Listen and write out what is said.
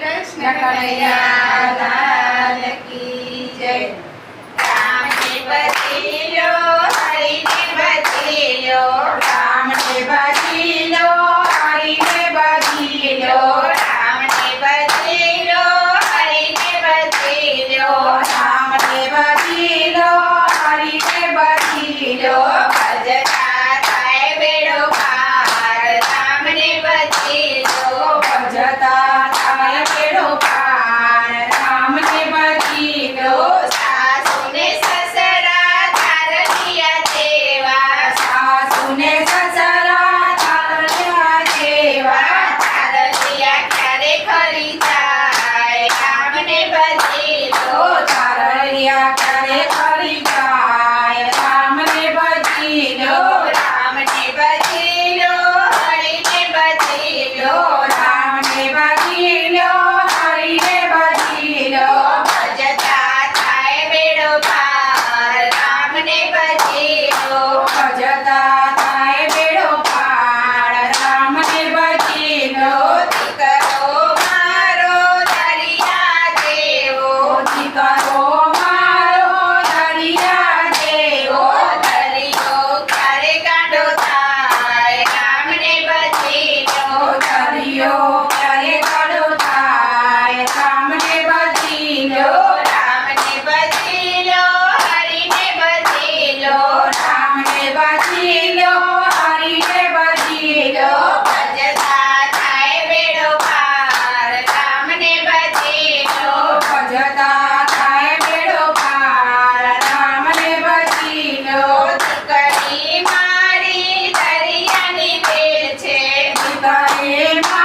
કૃષ્ણ કનૈયા લાલ કી જય રામને બદલ્યો હરિને બદલ્યો રામને બદલો હરિને બદલો રામને બદલ્યો હરિને બદલ્યો રામને બદલો હરિને બદલો લો રામ ને ભજી લો. Israel.